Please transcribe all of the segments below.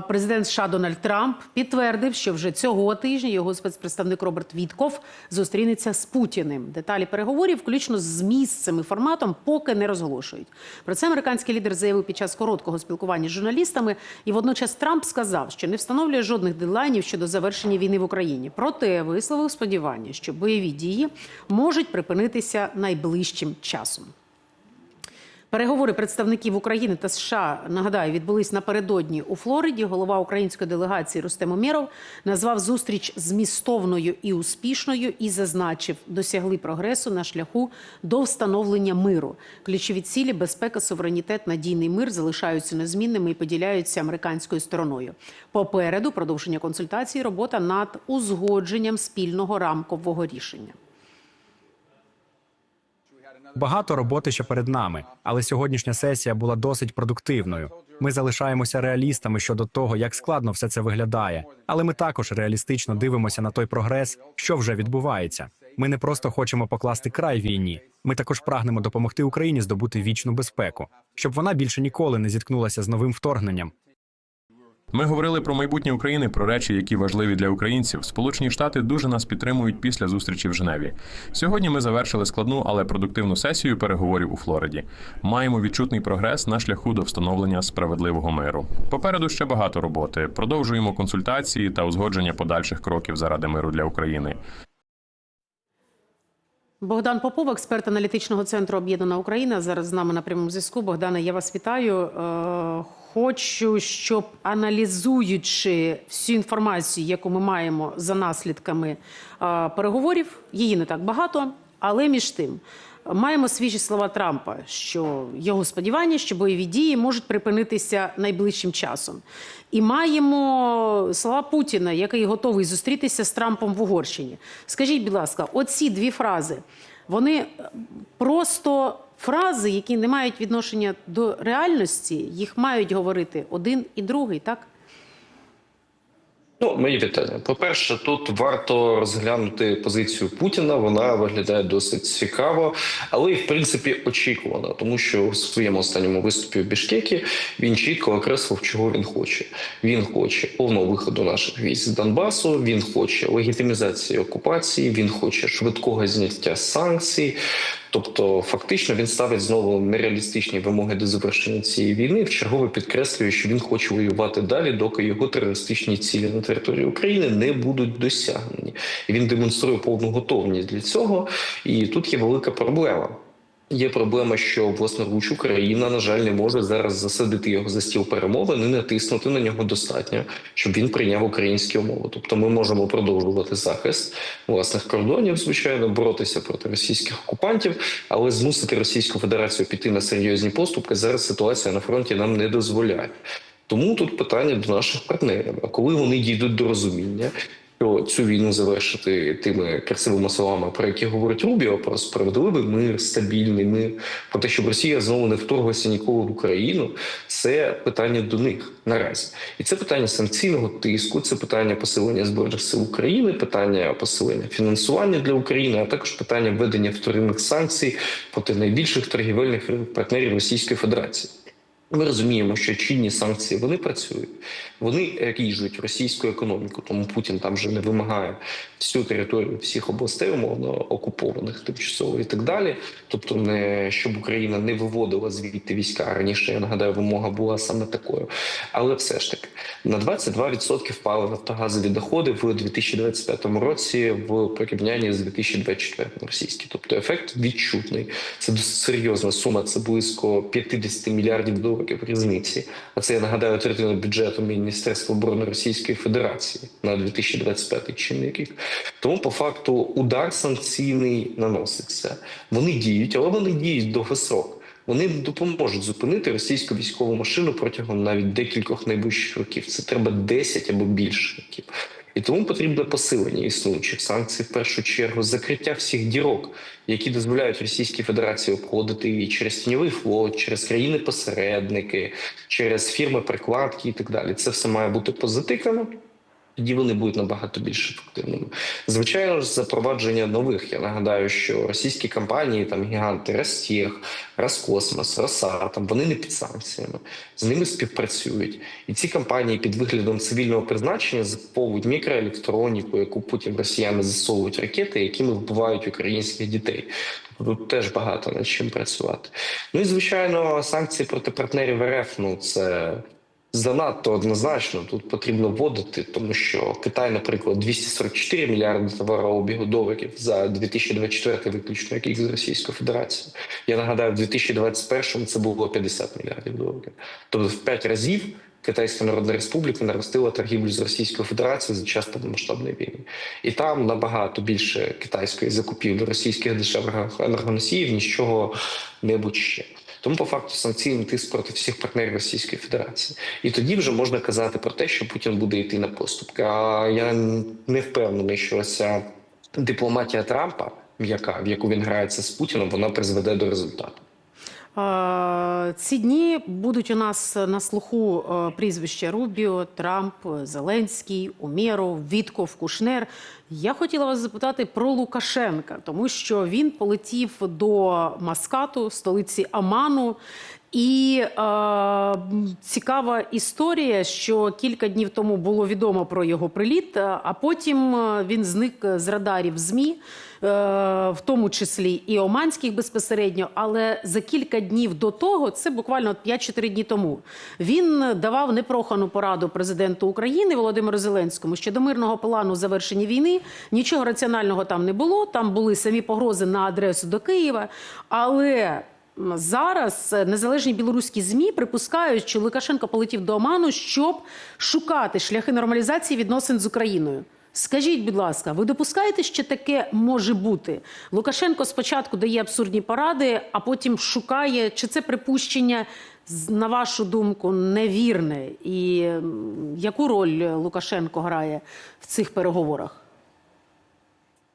Президент США Дональд Трамп підтвердив, що вже цього тижня його спецпредставник Роберт Вітков зустрінеться з Путіним. Деталі переговорів, включно з місцем і форматом, поки не розголошують. Про це американський лідер заявив під час короткого спілкування з журналістами. І водночас Трамп сказав, що не встановлює жодних дедлайнів щодо завершення війни в Україні. Проте висловив сподівання, що бойові дії можуть припинитися найближчим часом. Переговори представників України та США нагадаю відбулись напередодні у Флориді. Голова української делегації Рустем Умєров назвав зустріч змістовною і успішною і зазначив, досягли прогресу на шляху до встановлення миру. Ключові цілі безпека, суверенітет, надійний мир залишаються незмінними і поділяються американською стороною. Попереду продовження консультацій, робота над узгодженням спільного рамкового рішення. Багато роботи ще перед нами, але сьогоднішня сесія була досить продуктивною. Ми залишаємося реалістами щодо того, як складно все це виглядає. Але ми також реалістично дивимося на той прогрес, що вже відбувається. Ми не просто хочемо покласти край війні. Ми також прагнемо допомогти Україні здобути вічну безпеку, щоб вона більше ніколи не зіткнулася з новим вторгненням. Ми говорили про майбутнє України, про речі, які важливі для українців. Сполучені Штати дуже нас підтримують після зустрічі в Женеві. Сьогодні ми завершили складну, але продуктивну сесію переговорів у Флориді. Маємо відчутний прогрес на шляху до встановлення справедливого миру. Попереду ще багато роботи. Продовжуємо консультації та узгодження подальших кроків заради миру для України. Богдан Попов, експерт аналітичного центру Об'єднана Україна. Зараз з нами на прямому зв'язку. Богдане, я вас вітаю. Хочу, щоб аналізуючи всю інформацію, яку ми маємо за наслідками е, переговорів, її не так багато, але між тим. Маємо свіжі слова Трампа, що його сподівання, що бойові дії можуть припинитися найближчим часом. І маємо слова Путіна, який готовий зустрітися з Трампом в Угорщині. Скажіть, будь ласка, оці дві фрази, вони е, просто фрази, які не мають відношення до реальності, їх мають говорити один і другий, так? Ну, мої вітання. По-перше, тут варто розглянути позицію Путіна. Вона виглядає досить цікаво, але і в принципі очікувано, тому що у своєму останньому виступі в Бішкекі він чітко окреслив, чого він хоче. Він хоче повного виходу наших військ з Донбасу. Він хоче легітимізації окупації. Він хоче швидкого зняття санкцій. Тобто, фактично, він ставить знову нереалістичні вимоги до завершення цієї війни. В чергове підкреслює, що він хоче воювати далі, доки його терористичні цілі на території України не будуть досягнені. Він демонструє повну готовність для цього. І тут є велика проблема. Є проблема, що власноруч Україна, на жаль, не може зараз засадити його за стіл перемовин і натиснути на нього достатньо, щоб він прийняв українські умови. Тобто, ми можемо продовжувати захист власних кордонів, звичайно, боротися проти російських окупантів, але змусити Російську Федерацію піти на серйозні поступки зараз ситуація на фронті нам не дозволяє. Тому тут питання до наших партнерів: а коли вони дійдуть до розуміння, що цю війну завершити тими красивими словами, про які говорить Рубіо, про справедливий мир, стабільний мир, про те, щоб Росія знову не вторглася ніколи в Україну, це питання до них наразі, і це питання санкційного тиску, це питання посилення збройних сил України, питання посилення фінансування для України, а також питання введення вторинних санкцій проти найбільших торгівельних партнерів Російської Федерації. Ми розуміємо, що чинні санкції вони працюють, вони ріжуть російську економіку, тому Путін там вже не вимагає всю територію всіх областей, умовно окупованих тимчасово і так далі. Тобто, не щоб Україна не виводила звідти війська раніше. Я нагадаю, вимога була саме такою. Але все ж таки на 22% впали нафтогазові доходи в 2025 році в порівнянні з 2024 російські. Тобто ефект відчутний. Це досить серйозна сума. Це близько 50 мільярдів доларів різниці. А це я нагадаю третину бюджету Міністерства оборони Російської Федерації на 2025 чинний. Тому по факту удар санкційний наноситься. Вони діють, але вони діють довгосрок. Вони не допоможуть зупинити російську військову машину протягом навіть декількох найближчих років. Це треба 10 або більше років. І тому потрібне посилення існуючих санкцій, в першу чергу, закриття всіх дірок, які дозволяють Російській Федерації обходити її через тіньовий флот, через країни-посередники, через фірми прикладки і так далі. Це все має бути позатикано. Тоді вони будуть набагато більш ефективними. Звичайно ж, запровадження нових. Я нагадаю, що російські компанії, там гіганти Ростех, Роскосмос, Росатом, вони не під санкціями, з ними співпрацюють. І ці компанії під виглядом цивільного призначення закуповують мікроелектроніку, яку потім росіяни засовують ракети, якими вбивають українських дітей. Тобто Тут теж багато над чим працювати. Ну і звичайно, санкції проти партнерів РФ. Ну це занадто однозначно. Тут потрібно вводити, тому що Китай, наприклад, 244 мільярди товарообігу доларів за 2024 виключно рік з Російською Федерацією. Я нагадаю, в 2021 це було 50 мільярдів доларів. Тобто в 5 разів. Китайська Народна Республіка наростила торгівлю з Російською Федерацією за час повномасштабної війни, і там набагато більше китайської закупівлі російських дешевих енергоносіїв, ніж чого-небудь ще. Тому по факту санкційний тиск проти всіх партнерів Російської Федерації, і тоді вже можна казати про те, що Путін буде йти на поступки. А я не впевнений, що ця дипломатія Трампа, м'яка, в яку він грається з Путіном, вона призведе до результату. Е, Ці дні будуть у нас на слуху е, прізвища Рубіо, Трамп, Зеленський, Умєров, Вітков, Кушнер. Я хотіла вас запитати про Лукашенка, тому що він полетів до Маскату, столиці Аману. І е, цікава історія, що кілька днів тому було відомо про його приліт, е, а потім е, він зник з радарів ЗМІ, е, в тому числі і оманських безпосередньо. Але за кілька днів до того, це буквально от 5-4 дні тому, він давав непрохану пораду президенту України Володимиру Зеленському, що до мирного плану завершення війни нічого раціонального там не було. Там були самі погрози на адресу до Києва. Але Зараз незалежні білоруські змі припускають, що Лукашенко полетів до Оману, щоб шукати шляхи нормалізації відносин з Україною. Скажіть, будь ласка, ви допускаєте, що таке може бути? Лукашенко спочатку дає абсурдні поради, а потім шукає, чи це припущення, на вашу думку, невірне? І яку роль Лукашенко грає в цих переговорах?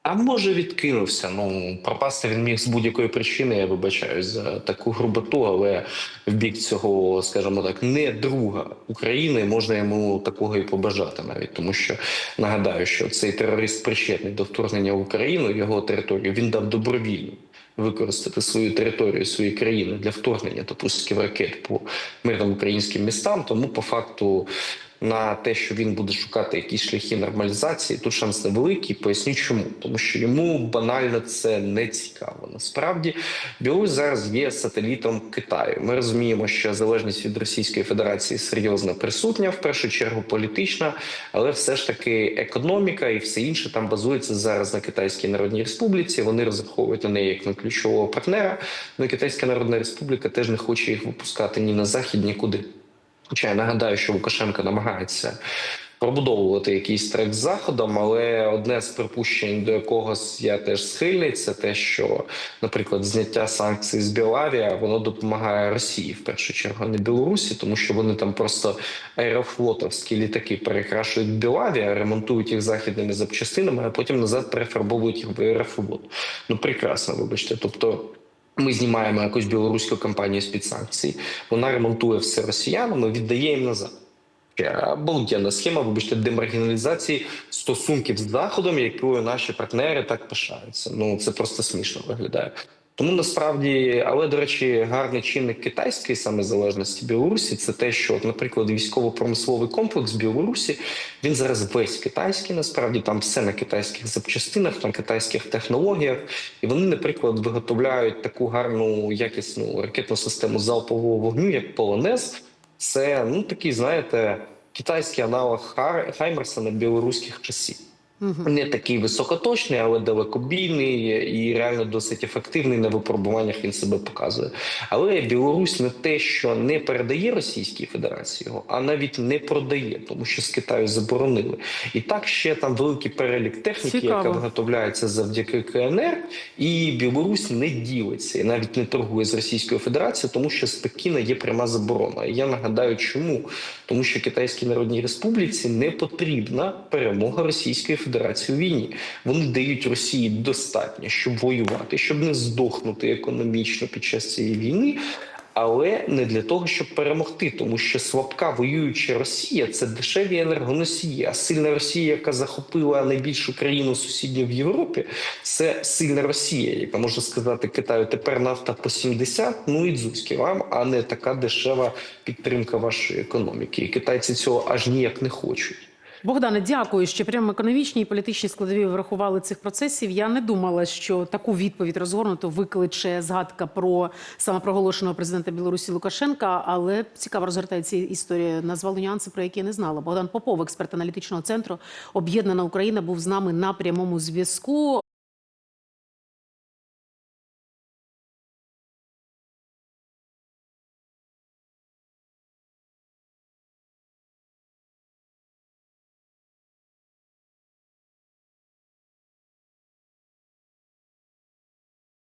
А може відкинувся. Ну пропасти він міг з будь-якої причини. Я вибачаюсь за таку груботу, але в бік цього, скажімо так, не друга України можна йому такого і побажати, навіть тому що нагадаю, що цей терорист причетний до вторгнення в Україну, його територію він дав добровільно. Використати свою територію, свої країни для вторгнення та пусків ракет по мирним українським містам. Тому по факту на те, що він буде шукати якісь шляхи нормалізації, тут шанс невеликий. Поясню чому, тому що йому банально це не цікаво. Насправді Білорусь зараз є сателітом Китаю. Ми розуміємо, що залежність від Російської Федерації серйозно присутня, в першу чергу політична, але все ж таки економіка і все інше там базується зараз на Китайській Народній Республіці. Вони розраховують на неї як на ключового партнера. Ну і Китайська Народна Республіка теж не хоче їх випускати ні на захід, нікуди. Хоча я нагадаю, що Лукашенко намагається пробудовувати якийсь трек з заходом, але одне з припущень, до якого я теж схильний, це те, що, наприклад, зняття санкцій з Білавія воно допомагає Росії в першу чергу, не Білорусі, тому що вони там просто аерофлотовські літаки перекрашують Білавія, ремонтують їх західними запчастинами, а потім назад перефарбовують їх в аерофлот. Ну прекрасно, вибачте. Тобто. Ми знімаємо якусь білоруську компанію з під санкцій. Вона ремонтує все росіянам віддає їм назад. Обалденна схема, вибачте, демаргіналізації стосунків з заходом, якою наші партнери так пишаються. Ну це просто смішно виглядає. Тому насправді, але до речі, гарний чинник китайської саме залежності Білорусі це те, що, наприклад, військово-промисловий комплекс Білорусі він зараз весь китайський. Насправді там все на китайських запчастинах, на китайських технологіях, і вони, наприклад, виготовляють таку гарну якісну ракетну систему залпового вогню, як Полонез. Це ну такий, знаєте, китайський аналог Хаймерса на білоруських часів. Не такий високоточний, але далекобійний і реально досить ефективний на випробуваннях. Він себе показує. Але Білорусь не те, що не передає Російській Федерації його, а навіть не продає, тому що з Китаю заборонили. І так ще там великий перелік техніки, Цікаво. яка виготовляється завдяки КНР, і Білорусь не ділиться і навіть не торгує з Російською Федерацією, тому що з Пекіна є пряма заборона. І я нагадаю, чому тому, що Китайській Народній Республіці не потрібна перемога Російської Федерації у війні. Вони дають Росії достатньо, щоб воювати, щоб не здохнути економічно під час цієї війни. але не для того, щоб перемогти, тому що слабка воююча Росія це дешеві енергоносії. А сильна Росія, яка захопила найбільшу країну сусідів в Європі, це сильна Росія, яка може сказати Китаю, тепер нафта по 70, ну і дзузьки вам, а не така дешева підтримка вашої економіки. І китайці цього аж ніяк не хочуть. Богдане, дякую, що прямо економічні і політичні складові врахували цих процесів. Я не думала, що таку відповідь розгорнуто викличе згадка про самопроголошеного президента Білорусі Лукашенка. Але цікаво розгортається історія. Назвали нюанси, про які я не знала. Богдан Попов, експерт аналітичного центру Об'єднана Україна, був з нами на прямому зв'язку.